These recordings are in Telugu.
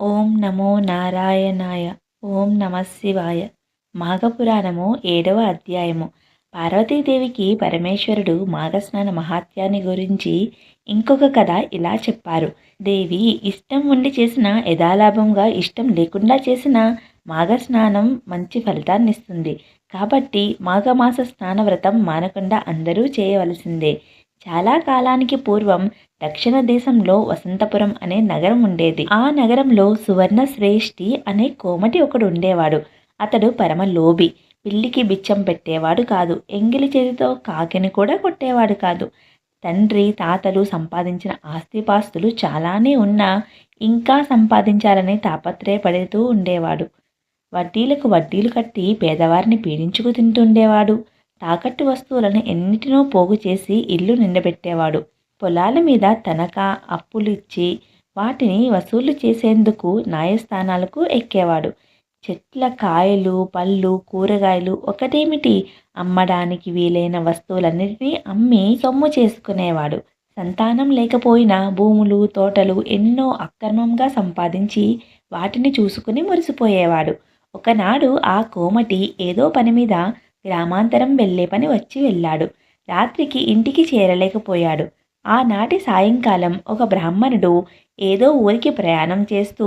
ఓం నమో నారాయణాయ. ఓం నమశివాయ మాఘపురాణము ఏడవ అధ్యాయము. పార్వతీదేవికి పరమేశ్వరుడు మాఘస్నాన మహాత్యాన్ని గురించి ఇంకొక కథ ఇలా చెప్పారు. దేవి ఇష్టం ఉండి చేసిన యథాలాభంగా ఇష్టం లేకుండా చేసిన మాఘస్నానం మంచి ఫలితాన్ని ఇస్తుంది కాబట్టి మాఘమాస స్నాన వ్రతం మానకుండా అందరూ చేయవలసిందే. చాలా కాలానికి పూర్వం దక్షిణ దేశంలో వసంతపురం అనే నగరం ఉండేది. ఆ నగరంలో సువర్ణ శ్రేష్ఠి అనే కోమటి ఒకడు ఉండేవాడు. అతడు పరమ లోబి పిల్లికి బిచ్చం పెట్టేవాడు కాదు. ఎంగిలి చేతితో కాకిని కూడా కొట్టేవాడు కాదు. తండ్రి తాతలు సంపాదించిన ఆస్తిపాస్తులు చాలానే ఉన్నా ఇంకా సంపాదించాలని తాపత్రయపడుతూ ఉండేవాడు. వడ్డీలకు వడ్డీలు కట్టి పేదవారిని పీడించుకు తింటుండేవాడు తాకట్టు వస్తువులను ఎన్నిటినో పోగు చేసి ఇల్లు నిండబెట్టేవాడు. పొలాల మీద తనఖా అప్పులు ఇచ్చి వాటిని వసూలు చేసేందుకు న్యాయస్థానాలకు ఎక్కేవాడు. చెట్ల కాయలు పళ్ళు కూరగాయలు ఒకటేమిటి? అమ్మడానికి వీలైన వస్తువులన్నిటినీ అమ్మి సొమ్ము చేసుకునేవాడు. సంతానం లేకపోయినా భూములు తోటలు ఎన్నో అక్రమంగా సంపాదించి వాటిని చూసుకుని మురిసిపోయేవాడు. ఒకనాడు ఆ కోమటి ఏదో పని మీద గ్రామాంతరం వెళ్ళే పని వచ్చి వెళ్ళాడు. రాత్రికి ఇంటికి చేరలేకపోయాడు. ఆనాటి సాయంకాలం ఒక బ్రాహ్మణుడు ఏదో ఊరికి ప్రయాణం చేస్తూ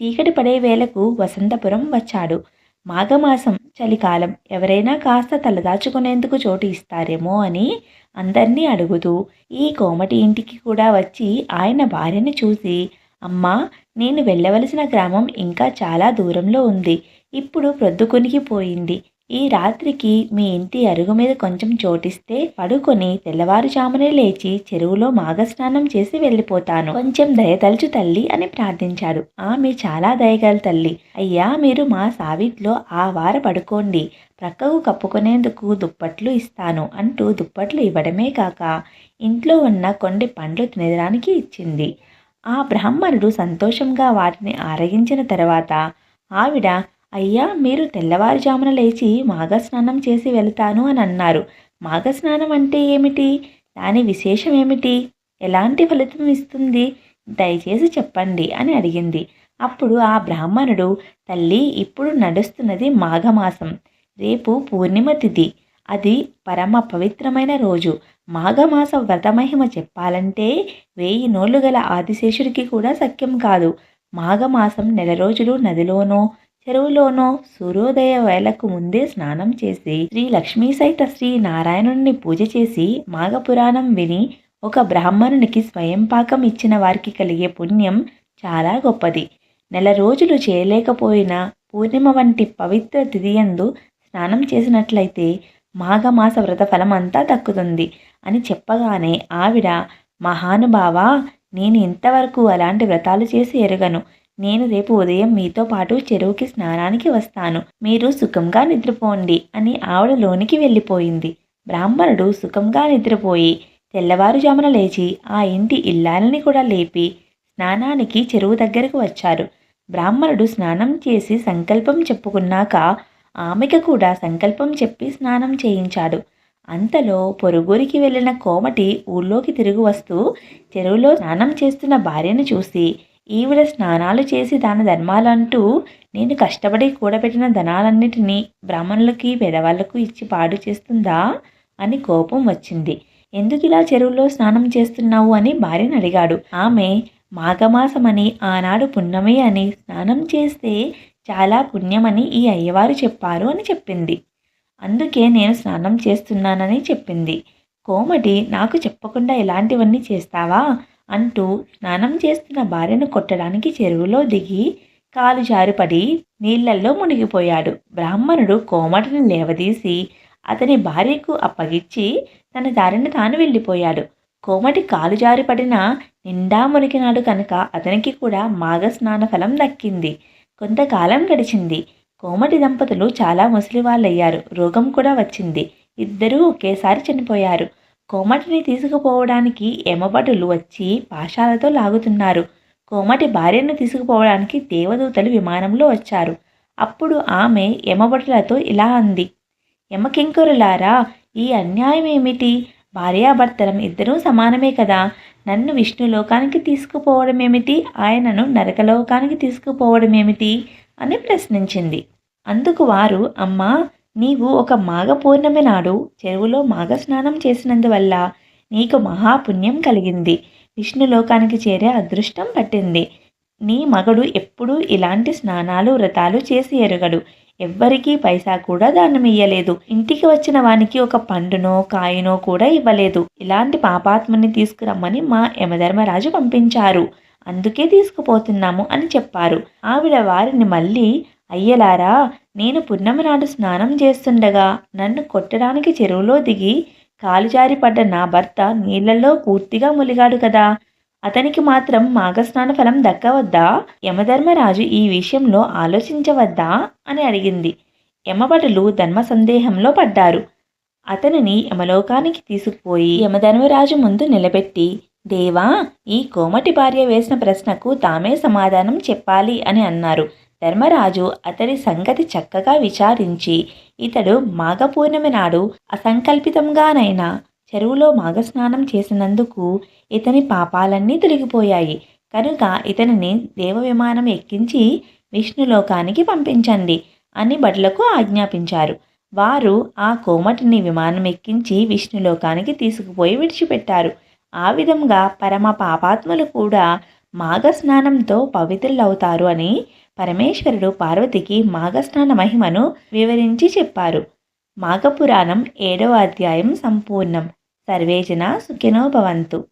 చీకటి పడే వేళకు వసంతపురం వచ్చాడు. మాఘమాసం చలికాలం ఎవరైనా కాస్త తలదాచుకునేందుకు చోటు ఇస్తారేమో అని అందరినీ అడుగుతూ ఈ కోమటి ఇంటికి కూడా వచ్చి ఆయన భార్యను చూసి అమ్మా నేను వెళ్ళవలసిన గ్రామం ఇంకా చాలా దూరంలో ఉంది. ఇప్పుడు ప్రొద్దుకునికి పోయింది ఈ రాత్రికి మీ ఇంటి అరుగు మీద కొంచెం చోటిస్తే పడుకొని తెల్లవారుజామునే లేచి చెరువులో మాఘస్నానం చేసి వెళ్ళిపోతాను. కొంచెం దయతలుచు తల్లి అని ప్రార్థించాడు. ఆమె చాలా దయగల తల్లి. అయ్యా మీరు మా సావిట్లో ఆ వార పడుకోండి. ప్రక్కకు కప్పుకునేందుకు దుప్పట్లు ఇస్తాను అంటూ దుప్పట్లు ఇవ్వడమే కాక ఇంట్లో ఉన్న కొన్ని పండ్లు తినడానికి ఇచ్చింది. ఆ బ్రాహ్మణుడు సంతోషంగా వాటిని ఆరగించిన తర్వాత ఆవిడ అయ్యా మీరు తెల్లవారుజామున లేచి మాఘస్నానం చేసి వెళ్తాను అని అన్నారు. మాఘస్నానం అంటే ఏమిటి? దాని విశేషం ఏమిటి? ఎలాంటి ఫలితం ఇస్తుంది? దయచేసి చెప్పండి అని అడిగింది. అప్పుడు ఆ బ్రాహ్మణుడు తల్లి ఇప్పుడు నడుస్తున్నది మాఘమాసం. రేపు పూర్ణిమ తిథి. అది పరమ పవిత్రమైన రోజు. మాఘమాస వ్రతమహిమ చెప్పాలంటే వెయ్యి నోళ్ళు గల ఆదిశేషుడికి కూడా సఖ్యం కాదు. మాఘమాసం నెల రోజులు నదిలోనో చెరువులోనో సూర్యోదయ వేళకు ముందే స్నానం చేసి శ్రీ లక్ష్మీ సైత శ్రీ నారాయణుడిని పూజ చేసి మాఘపురాణం విని ఒక బ్రాహ్మణునికి స్వయం పాకం ఇచ్చిన వారికి కలిగే పుణ్యం చాలా గొప్పది. నెల రోజులు చేయలేకపోయినా పూర్ణిమ వంటి పవిత్ర తిథియందు స్నానం చేసినట్లయితే మాఘమాస వ్రత ఫలం అంతా దక్కుతుంది అని చెప్పగానే ఆవిడ మహానుభావ నేను ఇంతవరకు అలాంటి వ్రతాలు చేసి ఎరగను. నేను రేపు ఉదయం మీతో పాటు చెరువుకి స్నానానికి వస్తాను. మీరు సుఖంగా నిద్రపోండి అని ఆవిడ లోనికి వెళ్ళిపోయింది. బ్రాహ్మణుడు సుఖంగా నిద్రపోయి తెల్లవారుజామున లేచి ఆ ఇంటి ఇల్లాలని కూడా లేపి స్నానానికి చెరువు దగ్గరకు వచ్చారు. బ్రాహ్మణుడు స్నానం చేసి సంకల్పం చెప్పుకున్నాక ఆమెకు కూడా సంకల్పం చెప్పి స్నానం చేయించాడు. అంతలో పొరుగురికి వెళ్ళిన కోమటి ఊళ్ళోకి తిరిగి వస్తూ చెరువులో స్నానం చేస్తున్న భార్యను చూసి ఈవిడ స్నానాలు చేసి దాన ధర్మాలంటూ నేను కష్టపడి కూడబెట్టిన ధనాలన్నిటినీ బ్రాహ్మణులకి పేదవాళ్ళకు ఇచ్చి పాడు చేస్తుందా అని కోపం వచ్చింది. ఎందుకు ఇలా చెరువులో స్నానం చేస్తున్నావు? అని భార్యను అడిగాడు. ఆమె మాఘమాసమని ఆనాడు పుణ్యమే అని స్నానం చేస్తే చాలా పుణ్యమని ఈ అయ్యవారు చెప్పారు అని చెప్పింది. అందుకే నేను స్నానం చేస్తున్నానని చెప్పింది. కోమటి నాకు చెప్పకుండా ఇలాంటివన్నీ చేస్తావా? అంటూ స్నానం చేస్తున్న భార్యను కొట్టడానికి చెరువులో దిగి కాలు జారిపడి నీళ్ళల్లో మునిగిపోయాడు. బ్రాహ్మణుడు కోమటిని లేవదీసి అతని భార్యకు అప్పగిచ్చి తన దారిని తాను వెళ్ళిపోయాడు. కోమటి కాలు జారిపడిన నిండా మునిగినాడు కనుక అతనికి కూడా మాఘస్నాన ఫలం దక్కింది. కొంతకాలం గడిచింది. కోమటి దంపతులు చాలా ముసలివాళ్ళయ్యారు. రోగం కూడా వచ్చింది. ఇద్దరూ ఒకేసారి చనిపోయారు. కోమటిని తీసుకుపోవడానికి యమభటులు వచ్చి పాశాలతో లాగుతున్నారు. కోమటి భార్యను తీసుకుపోవడానికి దేవదూతలు విమానంలో వచ్చారు. అప్పుడు ఆమె యమభటులతో ఇలా అంది. యమకింకరులారా ఈ అన్యాయం ఏమిటి భార్యాభర్తలం ఇద్దరూ సమానమే కదా? నన్ను విష్ణులోకానికి తీసుకుపోవడం ఏమిటి ఆయనను నరకలోకానికి తీసుకుపోవడం ఏమిటి అని ప్రశ్నించింది. అందుకు వారు అమ్మా నీవు ఒక మాఘ పౌర్ణమి నాడు చెరువులో మాఘ స్నానం చేసినందువల్ల నీకు మహాపుణ్యం కలిగింది. విష్ణులోకానికి చేరే అదృష్టం పట్టింది. నీ మగడు ఎప్పుడూ ఇలాంటి స్నానాలు వ్రతాలు చేసి ఎరగడు. ఎవ్వరికీ పైసా కూడా దానం ఇయ్యలేదు ఇంటికి వచ్చిన వానికి ఒక పండునో కాయనో కూడా ఇవ్వలేదు. ఇలాంటి పాపాత్మని తీసుకురమ్మని మా యమధర్మరాజు పంపించారు. అందుకే తీసుకుపోతున్నాము అని చెప్పారు. ఆవిడ వారిని మళ్ళీ అయ్యలారా నేను పున్నమి నాడు స్నానం చేస్తుండగా నన్ను కొట్టడానికి చెరువులో దిగి కాలు పడ్డ నా భర్త నీళ్ళలో పూర్తిగా ములిగాడు కదా. అతనికి మాత్రం మాఘస్నాన ఫలం దక్కవద్దా? యమధర్మరాజు ఈ విషయంలో ఆలోచించవద్దా? అని అడిగింది. యమభటులు ధర్మ సందేహంలో పడ్డారు. అతనిని యమలోకానికి తీసుకుపోయి యమధర్మరాజు ముందు నిలబెట్టి దేవా ఈ కోమటి భార్య వేసిన ప్రశ్నకు తామే సమాధానం చెప్పాలి అని అన్నారు. ధర్మరాజు అతడి సంగతి చక్కగా విచారించి ఇతడు మాఘపూర్ణమి నాడు అసంకల్పితంగానైనా చెరువులో మాఘస్నానం చేసినందుకు ఇతని పాపాలన్నీ తొలగిపోయాయి. కనుక ఇతనిని దేవ విమానం ఎక్కించి విష్ణులోకానికి పంపించండి అని బట్లకు ఆజ్ఞాపించారు. వారు ఆ కోమటిని విమానం ఎక్కించి విష్ణులోకానికి తీసుకుపోయి విడిచిపెట్టారు. ఆ విధంగా పరమ పాపాత్ములు కూడా మాఘస్నానంతో పవిత్రులవుతారు అని పరమేశ్వరుడు పార్వతికి మాఘస్నాన మహిమను వివరించి చెప్పారు. మాఘపురాణం ఏడవ అధ్యాయం సంపూర్ణం. సర్వేజన సుఖినోభవంతు